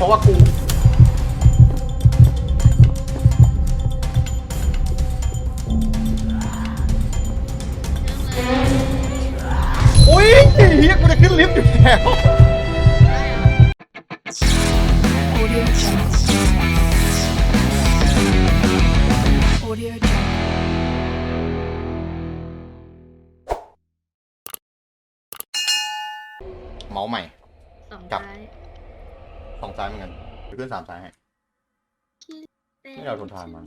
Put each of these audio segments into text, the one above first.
เพราะว่ากูอุ้ยเฮียกูจะขึ้นลิฟต์อยู่แล้ว Audio Jungle. สองซ้ายเหมือนกันไปขึ้นสามซ้ายให้ ไม่เอาทนทานมา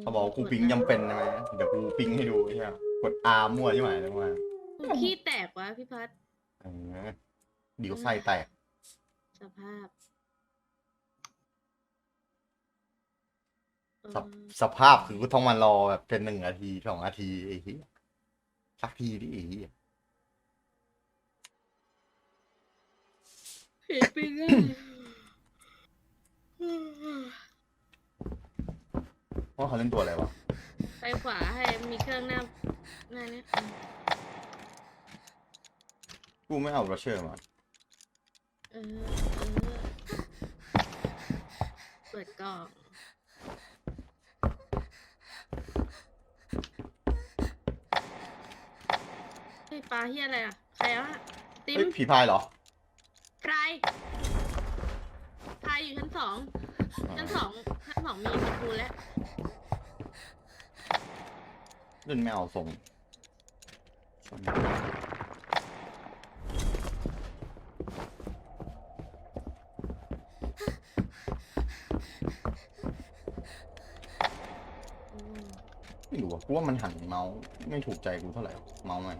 เขาบอกว่ากูปิงจำเป็นใช่ไหมเดี๋ยวกูปิงให้ดูใช่ไหมกดอาร์มั่วใช่ไหมเรียกว่าขี้แตกวะพี่พัดเออเดี๋ยวไส้แตก สภาพสภเออสภาพคือกูต้องมารอแบบเป็นหนึ่งนาทีสองนาทีไอ้เหี้ยสักทีดิไอ้เหี้ย เห็นไปเลยว่าเขาเล่นตัวอะไรวะ ไปขวาให้มีเครื่องหน้าหน้าเนี้ยกูไม่เอาบรัชเชอร์มา เออเออเปิดกล่องเฮ้ยปลาเฮียอะไรอะ ใครวะ ติ๊มเฮ้ยผีพายเหรอ ใคร ใครอยู่ชั้นสอง ชั้นสอง ชั้นสองมีมีครูแล้วเล่นไม่เอาทรงไม่รู้อะกูว่ามันหันเมาส์ไม่ถูกใจกูเท่าไหร่ เมาส์มัน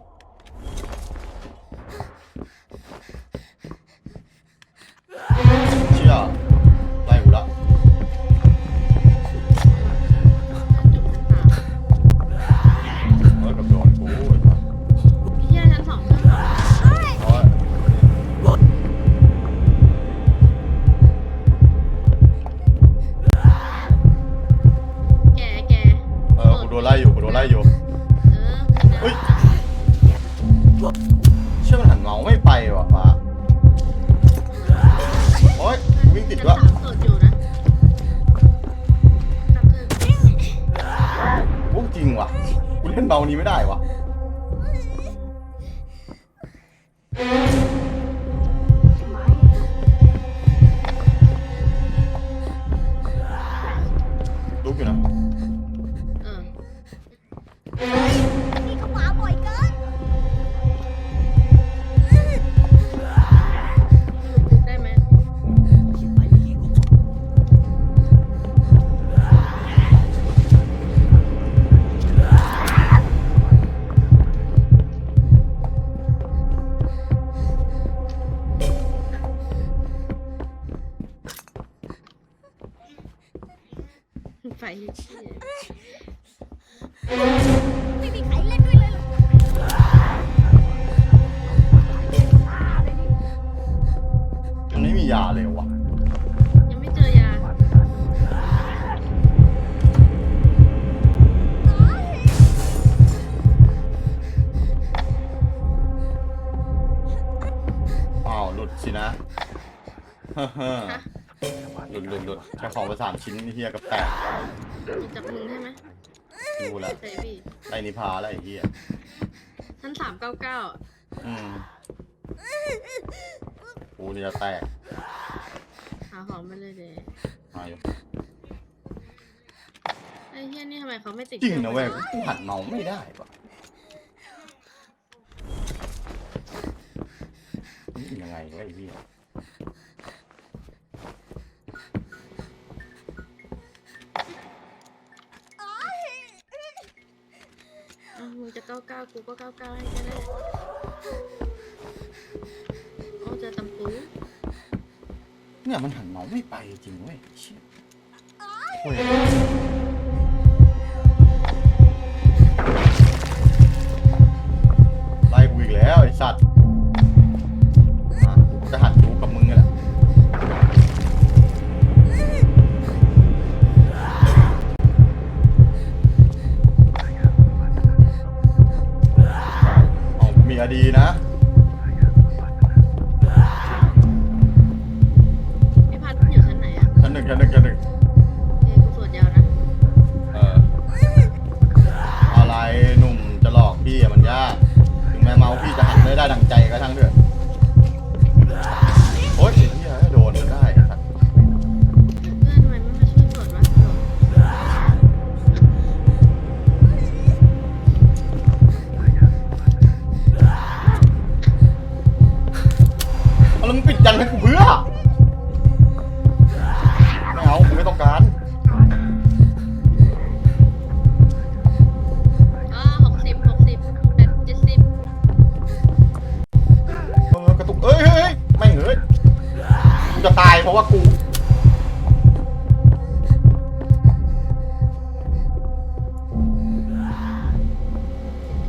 เฮ้ยเชื่อมันหันเมาส์ไม่ไปว่ะฟ้าโอ้ยวิ่งติดชั้นด้วยสามโสดอยู่นะนับหนึ่งโอ้จริงว่ะกูเล่นเมาส์นี้ไม่ได้ว่ะ ไฟเชี่ยไม่มีใครเล่นด้วยเลยเหรอมันไม่มียาเลยวะ สามชิ้นนี่เฮียกับแตกมีจับมึงใช่ไหมดูแล้วใส่พี่ไอ้นิพาแล้วไอ้เฮียชั้นสามเก้าเก้าอืมกูนี่จะแตกหาของมาเลยเดยมาอยู่ไอ้เฮียนี่ทำไมเขาไม่ติดจริงนะเว้ยครื่องกูหันเมาส์ไม่ได้ว่ะนี่ยังไงวะไอ้เฮีย ก้าเก้ากูก็เก้าเก้าให้ก็ได้โอ้เจอตำปูเนี่ยมันหันเมาส์ไม่ไปจริงเว้ยเชี่ยเว้ยไล่กูอีกแล้วไอ้สัตว์ มีอดีนะไอพัดอยู่ชั้นไหนอะชั้นหนึ่งชั้นหนึ่งชั้นหนึ่ง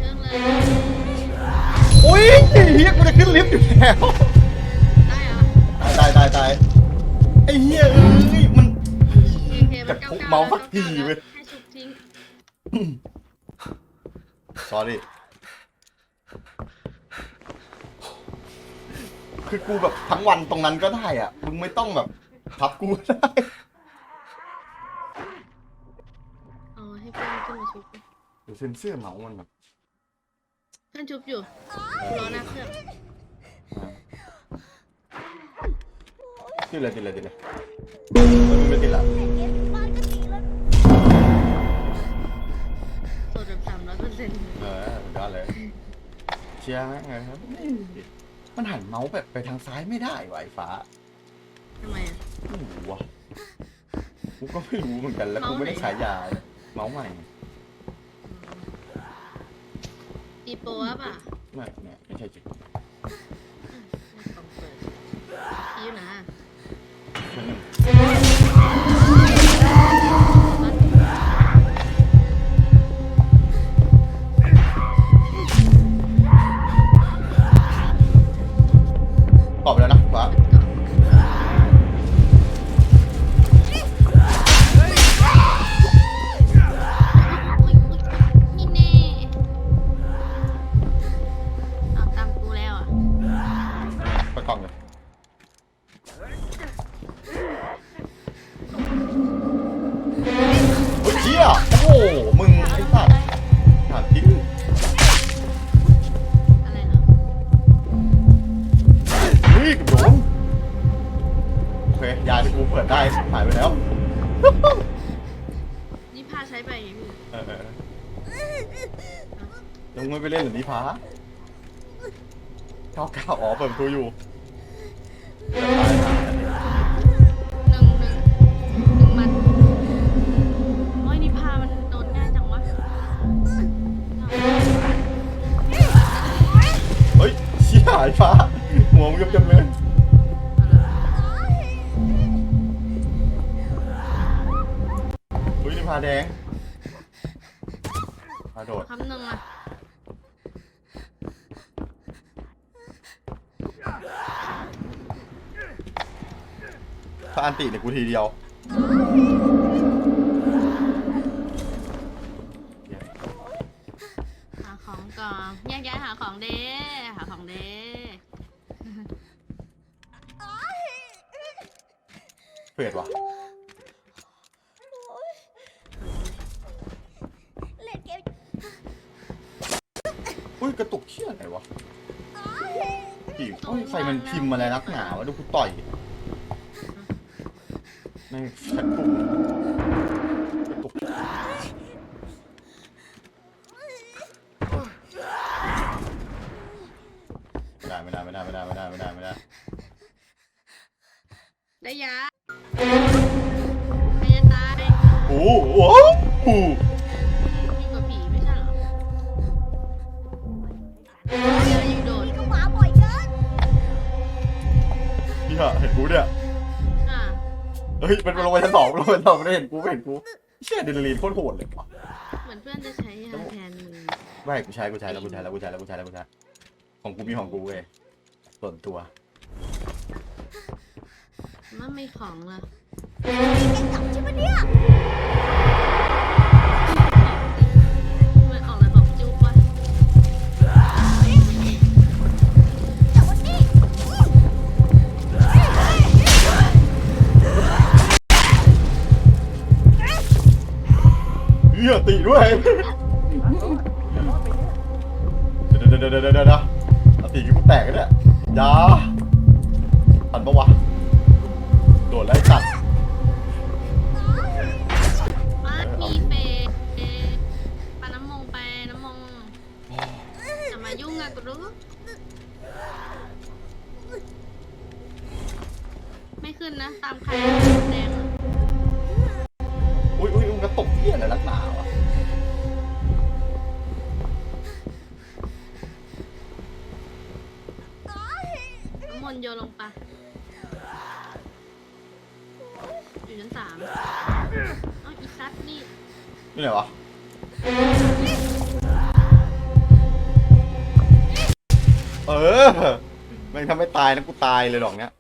รื่องเลยอุ้ยเฮียกูจะขึ้นลิฟต์อยู่แล้วได้เหรอตายตายตายไอ้เฮียเอ้ยมันโอเคมันจัเก้าดทุกเก้าเมาส์สักแล้วทีเว้ยให้ชุบทิ้ง sorry คือกูแบบทั้งวันตรงนั้นก็ได้อะ มึงไม่ต้องแบบพับกูก็ได้ เอาให้เพื่อนขึ้นมาชุบเดี๋ยวเซ็นเซอร์เมาส์มันแบบเพื่อนชุบอยู่รอหน้าเครื่องติดเลยติดเลยติดเลยมันไม่ติดละเล่นเกมบ้านก็ดีแล้วสดแบบสามร้อยเปอร์เซ็นต์ เออได้เลย เชียร์ไงครับ มันหันเมาส์แบบไปทางซ้ายไม่ได้วะไอ้ฟ้าทำไมอะ ไม่รู้วะกูก็ไม่รู้เหมือนกันแล้วกูไม่ได้ใช้ยาเมาส์ใหม่ปีโป้ป่ะไม่ไม่ไม่ใช่จริงอืมไม่ต้องเปิดคิ้วนะต ล่องเลยเฮ้ยเชี่ยโอ้โหมึงไอ้สัตว์ถามจริงอะไรเหรอเฮ้ยโดนโอเคยาที่กูเปิดได้หายไปแล้วนี่พาใช้ไปไงพี่เออเออยังไม่ไปเล่นหรือนิพาเก้าเก้าอ๋อเปิดประตูอยู่ I'm ถ้าอันติเนี่ยกูทีเดียว หาของก่อนแยกย้ายหาของเด้หาของเด้เปิดว่ะเล่นเกมอุ้ยกระตุกเชี่ยอะไรวะผีโอ้ยใครมันพิมพ์อะไรนักหนาวะดูกูต่อยในแฟนปุ่มกระตุกไม่ได้ไม่ได้ไม่ได้ไม่ได้ไม่ได้ไม่ได้ไม่ได้ได้ยาใครจะตายโอ้โหโอ้โหยิ่งกว่าผีไม่ใช่เหรอเจอยิงโดดนี่ก็มาบ่อยเกินพี่ฮะเห็นกูเนี่ยอะ เฮ้ยมันลงไปชั้นสองลงไปชั้นสองไม่ได้เห็นกูไม่เห็นกูเชี่ยเดนลีนโคตรโหดเลยว่ะเหมือนเพื่อนจะใช้ยาแทนมือไม่กูใช้กูใช้แล้วกูใช้แล้วกูใช้แล้วกูใช้แล้วกูใช้ของกูมีของกูเว้ยส่วนตัวมันไม่ของละเล่นจับใช่ไหมเนี่ย เหี้ยติด้วยเดี๋ยวเดี๋ยวเดี๋ยวเดี๋ยวเดี๋ยวเอาตีกูแตกกันเนี่ยอยาทันปะวะโดดไล่ตัดมามีเปปาน้ำมงไปน้ำมงอย่ามายุ่งอะกูรู้ไม่ขึ้นนะ ตามใคร นโยนลงไปอยู่ชั้นสามเอาอีซัดนี่นี่ไหนวะเออแม่งทำให้ตายนะกูตายเลยดอกเนี้ย